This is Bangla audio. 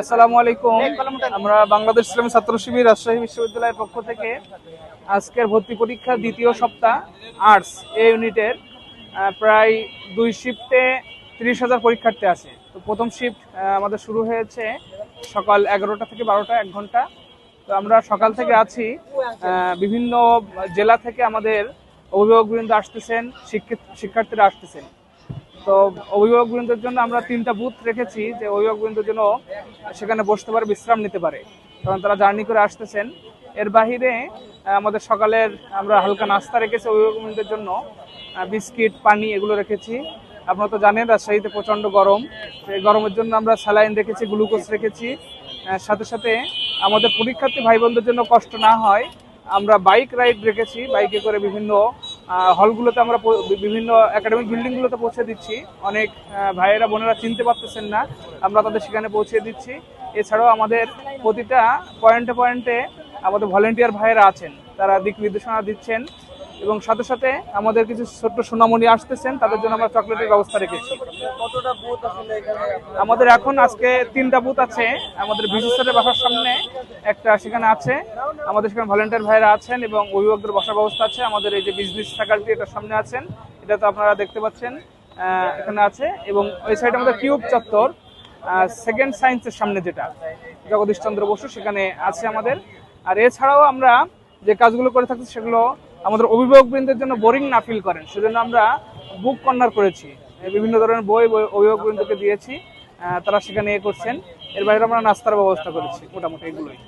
আসসালামু আলাইকুম। আমরা বাংলাদেশ ইসলামী ছাত্র শিবির রাজশাহী বিশ্ববিদ্যালয়ের পক্ষ থেকে আজকের ভর্তি পরীক্ষা দ্বিতীয় সপ্তাহ আর্টস এ ইউনিটের প্রায় দুই শিফটে তিরিশ হাজার পরীক্ষার্থী আছে। তো প্রথম শিফট আমাদের শুরু হয়েছে সকাল এগারোটা থেকে বারোটা, এক ঘণ্টা। তো আমরা সকাল থেকে আছি বিভিন্ন জেলা থেকে আমাদের অভিভাবকবৃন্দ আসতেছেন, শিক্ষিত শিক্ষার্থীরা আসতেছেন। তো অভিভাবকবৃন্দের জন্য আমরা তিনটা বুথ রেখেছি যে অভিভাবকবৃন্দের জন্য সেখানে বসতে পারে, বিশ্রাম নিতে পারে। কারণ তারা জার্নি করে আসতেছেন। এর বাহিরে আমাদের সকালের আমরা হালকা নাস্তা রেখেছি অভিভাবকবৃন্দের জন্য। বিস্কিট, পানি এগুলো রেখেছি। আপনারা তো জানেন রাজশাহীতে প্রচণ্ড গরম। এই গরমের জন্য আমরা স্যালাইন রেখেছি, গ্লুকোজ রেখেছি। সাথে সাথে আমাদের পরীক্ষার্থী ভাই বোনদের জন্য কষ্ট না হয়, আমরা বাইক রাইড রেখেছি। বাইকে করে বিভিন্ন হলগুলোতে আমরা বিভিন্ন একাডেমিক বিল্ডিংগুলোতে পৌঁছে দিচ্ছি। অনেক ভাইয়েরা বোনেরা চিনতে পারতেছেন না। আমরা তাদের সেখানে পৌঁছে দিচ্ছি। এছাড়াও আমাদের প্রতিটা পয়েন্টে পয়েন্টে আমাদের ভলেন্টিয়ার ভাইয়েরা আছেন। তারা দিক নির্দেশনা দিচ্ছেন এবং সাথে সাথে আমাদের কিছু ছোট্ট সোনামণি আসতেছেন। তাদের জন্য আমরা চকলেটের ব্যবস্থা রেখেছি। আমাদের এখন আজকে তিনটা বুথ আছে। আমাদের বিশেষের বাসার সামনে একটা সেখানে আছে। আমাদের সেখানে ভলেন্টিয়ার ভাইরা আছেন এবং অভিভাবকদের বসার ব্যবস্থা আছে। আমাদের এই যে বিজনেস ফ্যাকাল্টি এটার সামনে আছেন। এটা তো আপনারা দেখতে পাচ্ছেন এখানে আছে এবং ওই সাইডে আমাদের কিউব চত্বর সেকেন্ড সায়েন্সের সামনে যেটা জগদীশ চন্দ্র বসু সেখানে আছে আমাদের। আর এছাড়াও আমরা যে কাজগুলো করে থাকছি সেগুলো আমাদের অভিভাবকবৃন্দের জন্য বোরিং না ফিল করেন। সেজন্য আমরা বুক কর্নার করেছি। বিভিন্ন ধরনের বই অভিভাবকবৃন্দকে দিয়েছি। তারা সেখানে এ করছেন। এর বাইরে আমরা নাস্তার ব্যবস্থা করেছি মোটামুটি এগুলোই।